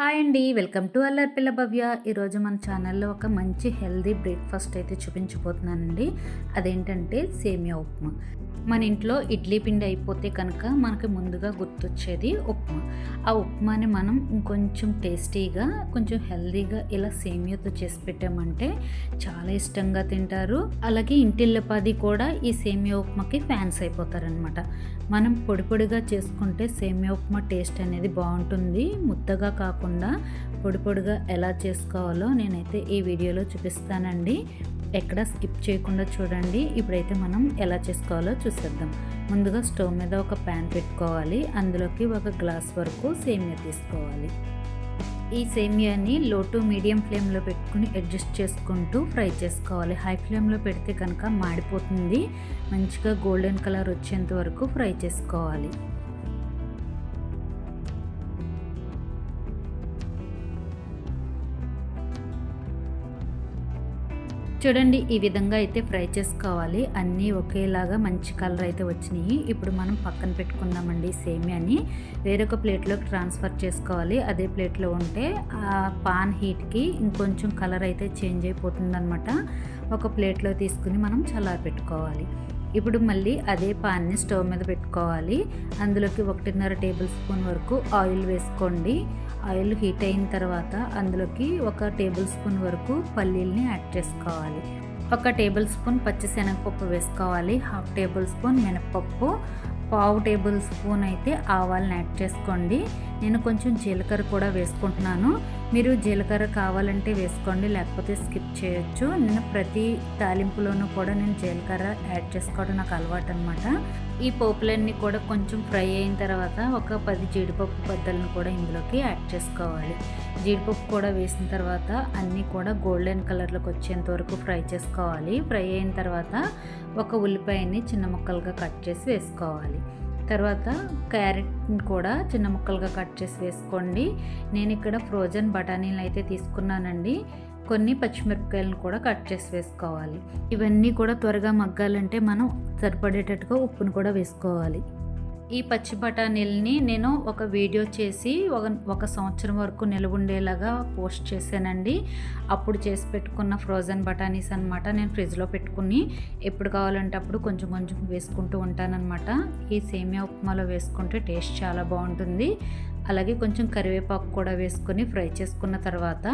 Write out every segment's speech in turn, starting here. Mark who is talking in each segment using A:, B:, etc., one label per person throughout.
A: Hi అండి. Welcome to Allari పిల్ల భవ్య. ఈరోజు మన ఛానల్లో ఒక మంచి హెల్దీ బ్రేక్ఫాస్ట్ అయితే చూపించబోతున్నానండి. అదేంటంటే సేమియా ఉప్మా. మన ఇంట్లో ఇడ్లీ పిండి అయిపోతే కనుక మనకి ముందుగా గుర్తొచ్చేది ఉప్మా. ఆ ఉప్మాని మనం ఇంకొంచెం టేస్టీగా కొంచెం హెల్దీగా ఇలా సేమియాతో చేసి పెట్టామంటే చాలా ఇష్టంగా తింటారు. అలాగే ఇంటిల్లపాది కూడా ఈ సేమియా ఉప్మాకి ఫ్యాన్స్ అయిపోతారనమాట మనం పొడి పొడిగా చేసుకుంటే సేమియా ఉప్మా టేస్ట్ అనేది బాగుంటుంది. ముద్దగా కాకుండా పొడి పొడిగా ఎలా చేసుకోవాలో నేనైతే ఈ వీడియోలో చూపిస్తానండి. ఎక్కడ స్కిప్ చేయకుండా చూడండి. ఇప్పుడైతే మనం ఎలా చేసుకోవాలో చూసేద్దాం. ముందుగా స్టవ్ మీద ఒక ప్యాన్ పెట్టుకోవాలి. అందులోకి ఒక గ్లాస్ వరకు సేమియా తీసుకోవాలి. ఈ సేమియాని లో టు మీడియం ఫ్లేమ్లో పెట్టుకుని అడ్జస్ట్ చేసుకుంటూ ఫ్రై చేసుకోవాలి. హై ఫ్లేమ్లో పెడితే కనుక మాడిపోతుంది. మంచిగా గోల్డెన్ కలర్ వచ్చేంత వరకు ఫ్రై చేసుకోవాలి. చూడండి ఈ విధంగా అయితే ఫ్రై చేసుకోవాలి. అన్నీ ఒకేలాగా మంచి కలర్ అయితే వచ్చినాయి. ఇప్పుడు మనం పక్కన పెట్టుకుందామండి సేమియాని. వేరొక ప్లేట్లోకి ట్రాన్స్ఫర్ చేసుకోవాలి. అదే ప్లేట్లో ఉంటే ఆ పాన్ హీట్కి ఇంకొంచెం కలర్ అయితే చేంజ్ అయిపోతుందనమాట ఒక ప్లేట్లో తీసుకుని మనం చల్లారి పెట్టుకోవాలి. ఇప్పుడు మళ్ళీ అదే పాన్ని స్టవ్ మీద పెట్టుకోవాలి. అందులోకి ఒకటిన్నర టేబుల్ స్పూన్ వరకు ఆయిల్ వేసుకోండి. ఆయిల్ హీట్ అయిన తర్వాత అందులోకి ఒక టేబుల్ స్పూన్ వరకు పల్లీల్ని యాడ్ చేసుకోవాలి. ఒక టేబుల్ స్పూన్ పచ్చిశనగపప్పు వేసుకోవాలి. హాఫ్ టేబుల్ స్పూన్ మినపప్పు పావు టేబుల్ స్పూన్ అయితే ఆవాలను యాడ్ చేసుకోండి. నేను కొంచెం జీలకర్ర కూడా వేసుకుంటున్నాను. మీరు జీలకర్ర కావాలంటే వేసుకోండి లేకపోతే స్కిప్ చేయొచ్చు. నేను ప్రతి తాలింపులోనూ కూడా నేను జీలకర్ర యాడ్ చేసుకోవడం నాకు అలవాటు అనమాట ఈ పోపులన్నీ కూడా కొంచెం ఫ్రై అయిన తర్వాత ఒక పది జీడిపప్పు బద్దలను కూడా ఇందులోకి యాడ్ చేసుకోవాలి. జీడిపప్పు కూడా వేసిన తర్వాత అన్నీ కూడా గోల్డెన్ కలర్లోకి వచ్చేంత వరకు ఫ్రై చేసుకోవాలి. ఫ్రై అయిన తర్వాత ఒక ఉల్లిపాయని చిన్న ముక్కలుగా కట్ చేసి వేసుకోవాలి. తర్వాత క్యారెట్ని కూడా చిన్న ముక్కలుగా కట్ చేసి వేసుకోండి. నేను ఇక్కడ ఫ్రోజన్ బఠానీలు అయితే తీసుకున్నానండి. కొన్ని పచ్చిమిరపకాయలను కూడా కట్ చేసి వేసుకోవాలి. ఇవన్నీ కూడా త్వరగా మగ్గాలంటే మనం సరిపడేటట్టుగా ఉప్పును కూడా వేసుకోవాలి. ఈ పచ్చి బఠానీలని నేను ఒక వీడియో చేసి ఒక ఒక సంవత్సరం వరకు నిలవుండేలాగా పోస్ట్ చేశానండి. అప్పుడు చేసి పెట్టుకున్న ఫ్రోజన్ బఠానీస్ అనమాట నేను ఫ్రిడ్జ్లో పెట్టుకుని ఎప్పుడు కావాలంటే అప్పుడు కొంచెం కొంచెం వేసుకుంటూ ఉంటానన్నమాట. ఈ సేమియా ఉప్మాలో వేసుకుంటే టేస్ట్ చాలా బాగుంటుంది. అలాగే కొంచెం కరివేపాకు కూడా వేసుకొని ఫ్రై చేసుకున్న తర్వాత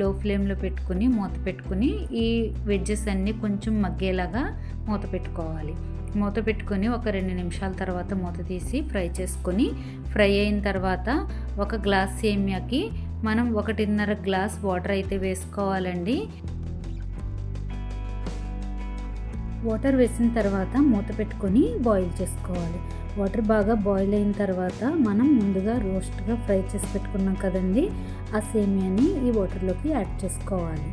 A: లో ఫ్లేమ్లో పెట్టుకుని మూత పెట్టుకుని ఈ వెజ్జెస్ అన్నీ కొంచెం మగ్గేలాగా మూత పెట్టుకోవాలి. మూత పెట్టుకొని ఒక రెండు నిమిషాల తర్వాత మూత తీసి ఫ్రై చేసుకొని ఫ్రై అయిన తర్వాత ఒక గ్లాస్ సేమియాకి మనం ఒకటిన్నర గ్లాస్ వాటర్ అయితే వేసుకోవాలండి. వాటర్ వేసిన తర్వాత మూత పెట్టుకొని బాయిల్ చేసుకోవాలి. వాటర్ బాగా బాయిల్ అయిన తర్వాత మనం ముందుగా రోస్ట్గా ఫ్రై చేసి పెట్టుకున్నాం కదండి ఆ సేమియాని ఈ వాటర్లోకి యాడ్ చేసుకోవాలి.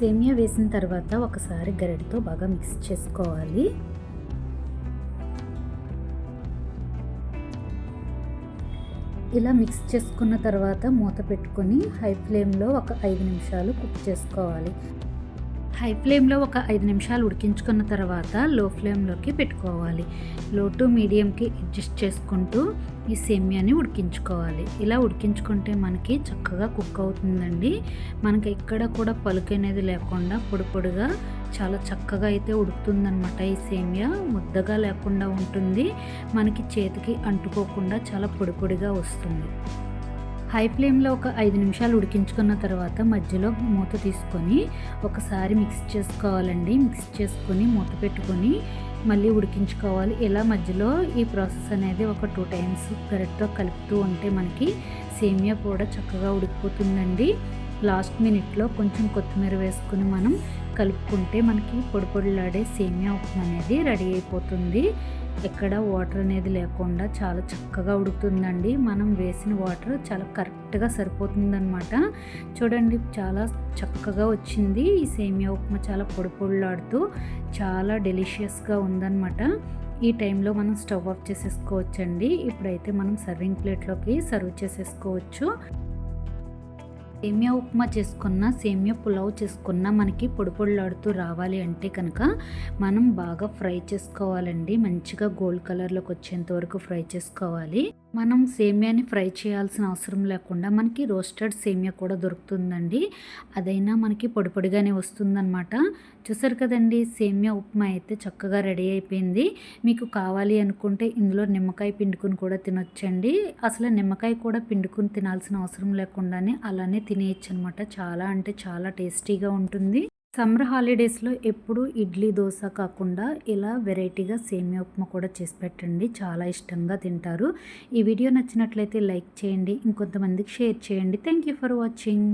A: సేమియా వేసిన తర్వాత ఒకసారి గరిటతో బాగా మిక్స్ చేసుకోవాలి. ఇలా మిక్స్ చేసుకున్న తర్వాత మూత పెట్టుకొని హై ఫ్లేమ్లో ఒక ఐదు నిమిషాలు కుక్ చేసుకోవాలి. హై ఫ్లేమ్లో ఒక ఐదు నిమిషాలు ఉడికించుకున్న తర్వాత లో ఫ్లేమ్లోకి పెట్టుకోవాలి. లో టు మీడియంకి అడ్జస్ట్ చేసుకుంటూ ఈ సేమియాని ఉడికించుకోవాలి. ఇలా ఉడికించుకుంటే మనకి చక్కగా కుక్ అవుతుందండి. మనకి ఎక్కడ కూడా పలుకు అనేది లేకుండా పొడి పొడిగా చాలా చక్కగా అయితే ఉడుకుతుందనమాట ఈ సేమియా. ముద్దగా లేకుండా ఉంటుంది. మనకి చేతికి అంటుకోకుండా చాలా పొడి పొడిగా వస్తుంది. హై ఫ్లేమ్లో ఒక ఐదు నిమిషాలు ఉడికించుకున్న తర్వాత మధ్యలో మూత తీసుకొని ఒకసారి మిక్స్ చేసుకోవాలండి. మిక్స్ చేసుకొని మూత పెట్టుకొని మళ్ళీ ఉడికించుకోవాలి. ఇలా మధ్యలో ఈ ప్రాసెస్ అనేది ఒక టూ టైమ్స్ కరెక్ట్గా కలుపుతూ ఉంటే మనకి సేమియా కూడా చక్కగా ఉడికిపోతుందండి. లాస్ట్ మినిట్లో కొంచెం కొత్తిమీర వేసుకుని మనం కలుపుకుంటే మనకి పొడి పొడిలాడే సేమియా ఉప్మా అనేది రెడీ అయిపోతుంది. ఎక్కడ వాటర్ అనేది లేకుండా చాలా చక్కగా ఉడుకుతుందండి. మనం వేసిన వాటర్ చాలా కరెక్ట్గా సరిపోతుందన్నమాట. చూడండి చాలా చక్కగా వచ్చింది. ఈ సేమియా ఉప్మా చాలా పొడి పొడిలాడుతూ చాలా డెలిషియస్గా ఉందన్నమాట. ఈ టైంలో మనం స్టవ్ ఆఫ్ చేసేసుకోవచ్చండి. ఇప్పుడైతే మనం సర్వింగ్ ప్లేట్లోకి సర్వ్ చేసేసుకోవచ్చు. సేమియా ఉప్మా చేసుకున్న సేమియా పులావ్ చేసుకున్న మనకి పొడి పొడిలాడుతూ రావాలి అంటే కనుక మనం బాగా ఫ్రై చేసుకోవాలండి. మంచిగా గోల్డ్ కలర్లోకి వచ్చేంత వరకు ఫ్రై చేసుకోవాలి. మనం సేమియాని ఫ్రై చేయాల్సిన అవసరం లేకుండా మనకి రోస్టెడ్ సేమియా కూడా దొరుకుతుందండి. అదైనా మనకి పొడి పొడిగానే వస్తుందన్నమాట. చూసారు కదండి సేమియా ఉప్మా అయితే చక్కగా రెడీ అయిపోయింది. మీకు కావాలి అనుకుంటే ఇందులో నిమ్మకాయ పిండుకుని కూడా తినొచ్చండి. అసలు నిమ్మకాయ కూడా పిండుకుని తినాల్సిన అవసరం లేకుండానే అలానే తినేయచ్చు అనమాట చాలా అంటే చాలా టేస్టీగా ఉంటుంది. సమ్మర్ హాలిడేస్లో ఎప్పుడు ఇడ్లీ దోశ కాకుండా ఇలా వెరైటీగా సేమియా ఉప్మా కూడా చేసి పెట్టండి. చాలా ఇష్టంగా తింటారు. ఈ వీడియో నచ్చినట్లయితే లైక్ చేయండి ఇంకొంతమందికి షేర్ చేయండి. Thank you for watching.